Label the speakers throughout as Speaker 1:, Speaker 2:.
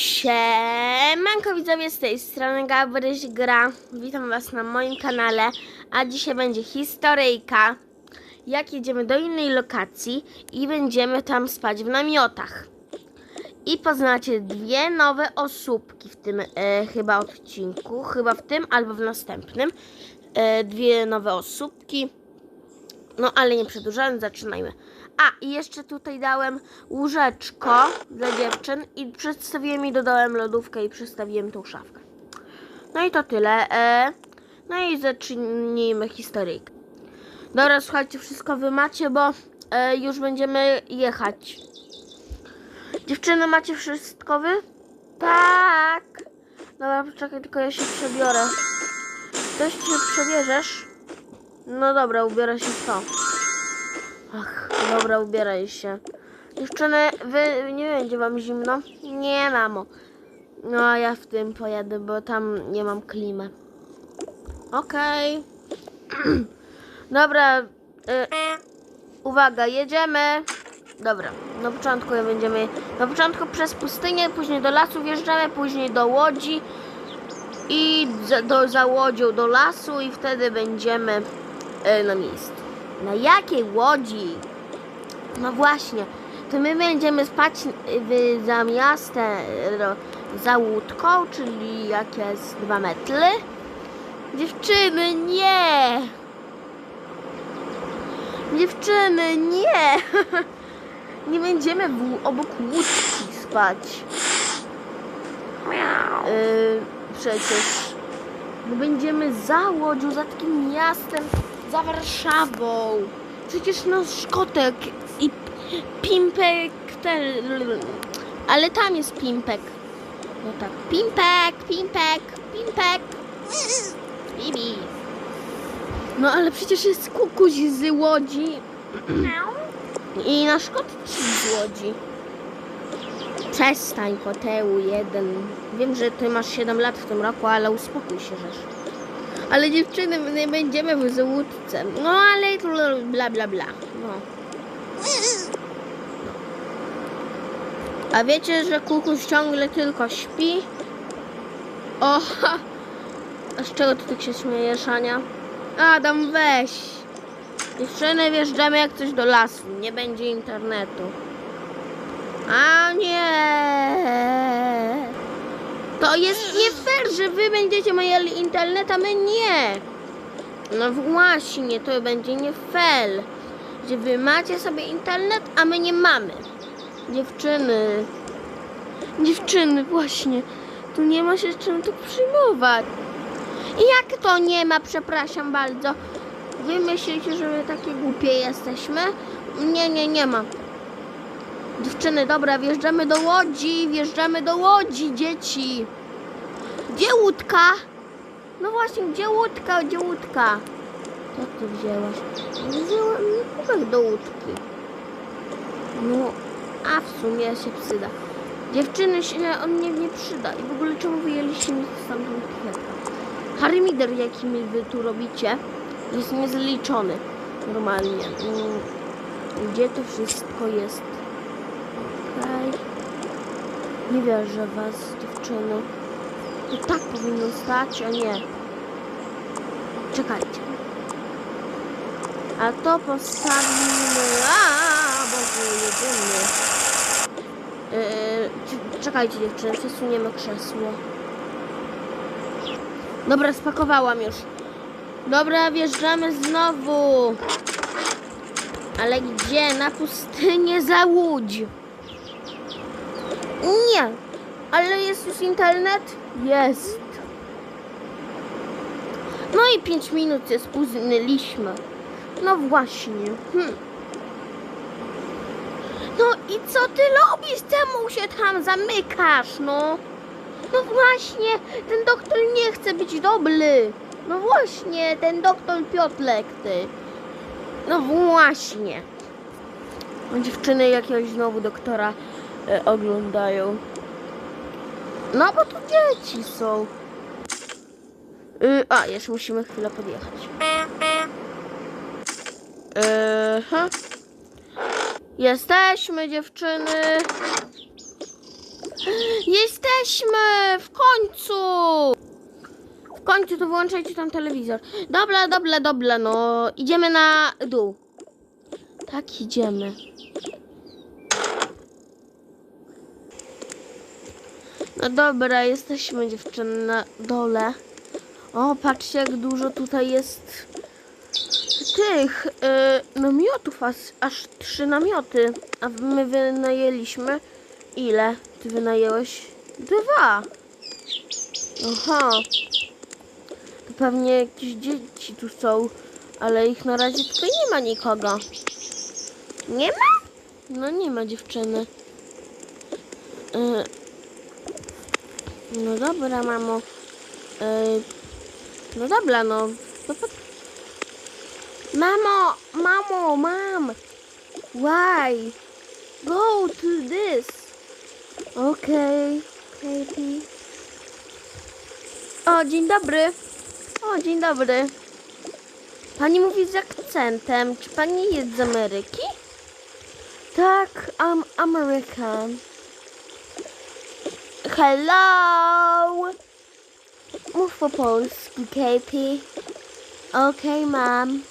Speaker 1: Siemanko widzowie, z tej strony Gabryś Gra. Witam was na moim kanale, a dzisiaj będzie historyjka, jak jedziemy do innej lokacji i będziemy tam spać w namiotach. I poznacie dwie nowe osóbki w tym e, chyba odcinku, chyba w tym albo w następnym. E, dwie nowe osóbki. No ale nie przedłużając, zaczynajmy. A, i jeszcze tutaj dałem łóżeczko dla dziewczyn i przedstawiłem i dodałem lodówkę i przedstawiłem tą szafkę. No i to tyle. E, no i zacznijmy historyjkę. Dobra, słuchajcie, wszystko wy macie, bo e, już będziemy jechać. Dziewczyny, macie wszystko wy? Tak. Dobra, poczekaj, tylko ja się przebiorę. Też się przebierzesz? No dobra, ubiorę się w to. Ach, dobra, ubieraj się. Dziewczyny, wy nie będzie wam zimno? Nie, mamo. No, a ja w tym pojadę, bo tam nie mam klimy. Okej. dobra. Y, uwaga, jedziemy. Dobra, na początku będziemy. Na początku przez pustynię, później do lasu wjeżdżamy, później do łodzi i za, do, za łodzią do lasu i wtedy będziemy e, na miejscu. Na jakiej łodzi? No właśnie, to my będziemy spać w, za miastem, za łódką, czyli jakieś dwa metry. Dziewczyny, nie! Dziewczyny, nie! nie będziemy obok łódki spać. Yy, przecież my będziemy za Łodzią, za takim miastem, za Warszawą. Przecież nasz kotek Pimpek ten... Ale tam jest Pimpek. No tak. Pimpek, Pimpek, Pimpek. Bibi. No ale przecież jest kukuś z Łodzi. I nasz kot z Łodzi. Przestań kotełu jeden. Wiem, że ty masz 7 lat w tym roku, ale uspokój się, żeż. Ale dziewczyny, my nie będziemy w złódce. No ale bla bla bla. No. A wiecie, że kukuś ciągle tylko śpi? O, ha. A z czego ty tak się śmiejesz, Ania? Adam, weź. Dziewczyny, wjeżdżamy jak coś do lasu. Nie będzie internetu. A nie. To jest nie fair, że wy będziecie mieli internet, a my nie. No właśnie, to będzie nie fair, że wy macie sobie internet, a my nie mamy. Dziewczyny. Dziewczyny, właśnie. Tu nie ma się czym tu przyjmować. Jak to nie ma, przepraszam bardzo. Wy myślicie, że my takie głupie jesteśmy? Nie, nie, nie ma. Dziewczyny, dobra, wjeżdżamy do łodzi, wjeżdżamy do łodzi, dzieci. Gdzie łódka? No właśnie, gdzie łódka, gdzie łódka? Co ty wzięłaś? Wzięłam kubek do łódki. No, a w sumie się przyda. Dziewczyny się on nie, nie przyda. I w ogóle czemu wyjęliście mi stamtąd kwiatka? Harmider, jaki mi wy tu robicie, jest niezliczony. Normalnie. Mm, Gdzie to wszystko jest? Okej. Nie wierzę was, dziewczyny. To tak powinno stać, a nie. Czekajcie. A to postawimy. C- czekajcie, dziewczyny, przesuniemy krzesło. Dobra, spakowałam już. Dobra, wjeżdżamy znowu. Ale gdzie? Na pustynię za łódź. Nie, ale jest już internet? Jest. No i 5 minut się spóźniliśmy. No właśnie. Hm. No i co ty robisz? Czemu się tam zamykasz, no? No właśnie, ten doktor nie chce być dobry. No właśnie, ten doktor Piotrek, ty. No właśnie. No, Dziewczyny jakiegoś znowu doktora e, oglądają. No bo to dzieci są. Y, a, jeszcze musimy chwilę podjechać. Yy, ha. Jesteśmy dziewczyny. Jesteśmy! W końcu! W końcu to wyłączajcie tam telewizor. Dobra, dobra, dobra, no. Idziemy na dół. Tak, idziemy. No dobra, jesteśmy dziewczyny na dole. O, patrzcie jak dużo tutaj jest tych y, namiotów, aż, aż trzy namioty. A my wynajęliśmy ile? Ty wynajęłeś? Dwa. Aha. To pewnie jakieś dzieci tu są, ale ich na razie tutaj nie ma nikogo. Nie ma? No nie ma dziewczyny. Y, no dobra, mamo. Y, no dobra, no. Mamo, mamo, mam. Why? Go to this. Okay, Katie. O, dzień dobry. O, dzień dobry. Pani mówi z akcentem. Czy pani jest z Ameryki? Tak, I'm American. Hello. Mów po polsku, Katie. Okay, ma'am.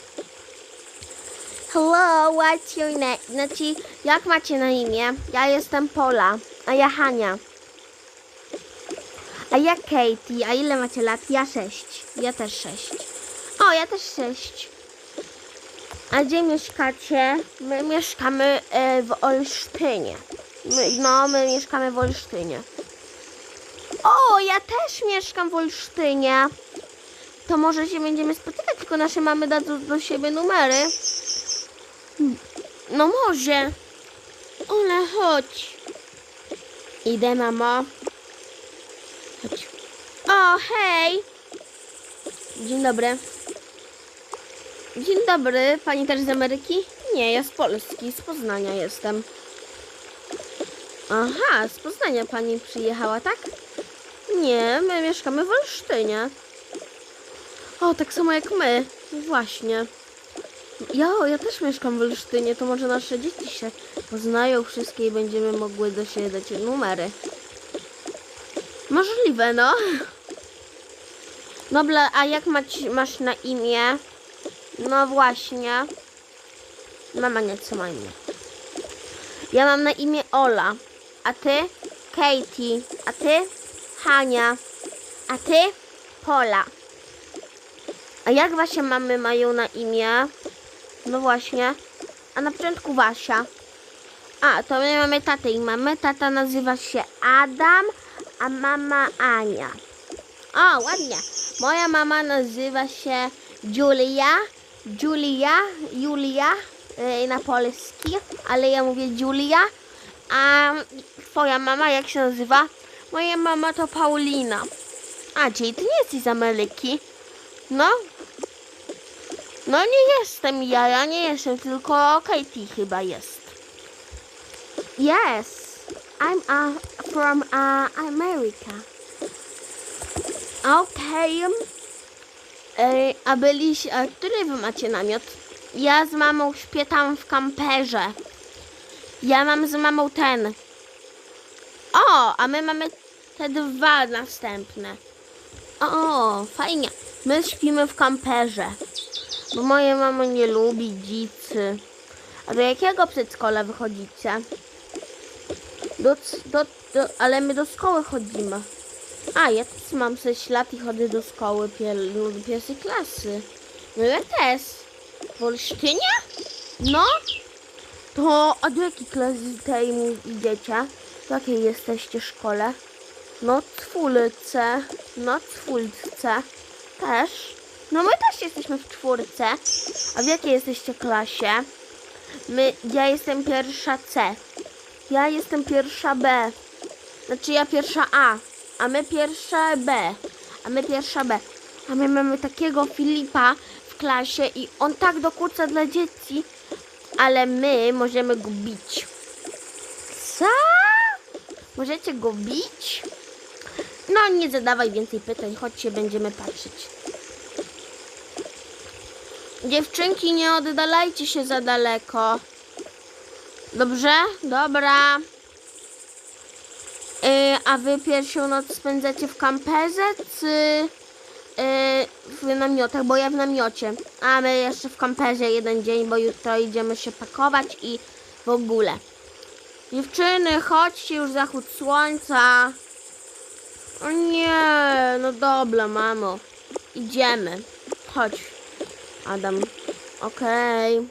Speaker 1: Hello, what's your name? Znaczy, jak macie na imię? Ja jestem Pola, a ja Hania. A ja Katie, a ile macie lat? Ja sześć. Ja też sześć. O, ja też sześć. A gdzie mieszkacie? My mieszkamy e, w Olsztynie. My, no, my mieszkamy w Olsztynie. O, ja też mieszkam w Olsztynie. To może się będziemy spotykać, tylko nasze mamy dadzą do siebie numery. No może. Ola, chodź. Idę, mamo. Chodź. O, hej. Dzień dobry. Dzień dobry. Pani też z Ameryki? Nie, ja z Polski, z Poznania jestem. Aha, z Poznania pani przyjechała, tak? Nie, my mieszkamy w Olsztynie. O, tak samo jak my. Właśnie. Ja, ja też mieszkam w Olsztynie, to może nasze dzieci się poznają wszystkie i będziemy mogły do siebie dać numery. Możliwe, no. Dobra, a jak mać, masz na imię? No właśnie. Mama nieco ma imię. Ja mam na imię Ola. A ty? Katie. A ty? Hania. A ty? Pola. A jak wasze mamy mają na imię? No właśnie. A na początku Wasia. A, to my mamy tatę i mamy. Tata nazywa się Adam, a mama Ania. O, ładnie. Moja mama nazywa się Julia. Julia, Julia yy, na polski, ale ja mówię Julia. A twoja mama jak się nazywa? Moja mama to Paulina. A, czyli ty nie jesteś z Ameryki? No, no nie jestem ja, ja nie jestem, tylko Katie chyba jest. Yes, I'm uh, from uh, America. Okay. Ej, a byliście, a który wy macie namiot? Ja z mamą śpię tam w kamperze. Ja mam z mamą ten. O, a my mamy te dwa następne. O, fajnie. My śpimy w kamperze. Bo moja mama nie lubi dzicy. A do jakiego przedszkola wychodzicie? Do, do, do, ale my do szkoły chodzimy. A, ja też mam 6 lat i chodzę do szkoły pier, pierwszej klasy. No ja też. W Olsztynie? No. To, a do jakiej klasy tej idziecie? W jakiej jesteście szkole? No, czwórce. No, czwórce. Też. No my też jesteśmy w czwórce. A w jakiej jesteście klasie? My, ja jestem pierwsza C. Ja jestem pierwsza B. Znaczy ja pierwsza A. A my pierwsza B. A my pierwsza B. A my mamy takiego Filipa w klasie i on tak dokucza dla dzieci, ale my możemy go bić. Co? Możecie go bić? No nie zadawaj więcej pytań, chodźcie, będziemy patrzeć. Dziewczynki, nie oddalajcie się za daleko. Dobrze? Dobra. Yy, A wy pierwszą noc spędzacie w kamperze, czy yy, w namiotach? Bo ja w namiocie. A my jeszcze w kamperze jeden dzień, bo jutro idziemy się pakować i w ogóle. Dziewczyny, chodźcie już zachód słońca. O nie, no dobra, mamo. Idziemy. Chodź, Adam. Okej.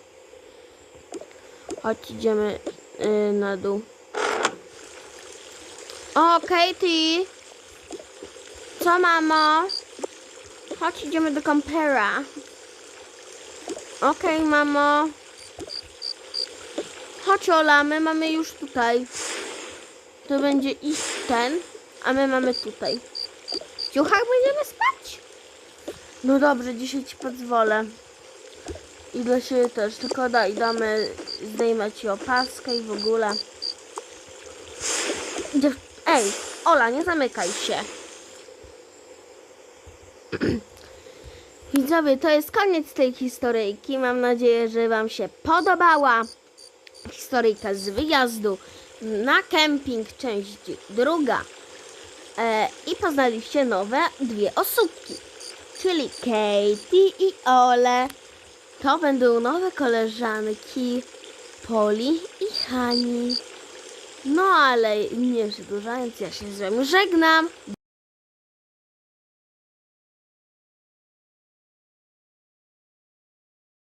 Speaker 1: Chodź, idziemy yy, na dół. O, Katie. Co, mamo? Chodź, idziemy do kampera. Okej, mamo. Chodź, Ola, my mamy już tutaj. To będzie iść ten, a my mamy tutaj. W będziemy spać? No dobrze, dzisiaj ci pozwolę. I dla siebie też, tylko daj, damy, zdejmę ci opaskę i w ogóle. Ej, Ola, nie zamykaj się. Widzowie, to jest koniec tej historyjki. Mam nadzieję, że Wam się podobała. Historyjka z wyjazdu na kemping, część druga. E, I poznaliście nowe dwie osóbki, czyli Katie i Ole. To będą nowe koleżanki Poli i Hani. No ale nie przedłużając, ja się z Wami żegnam.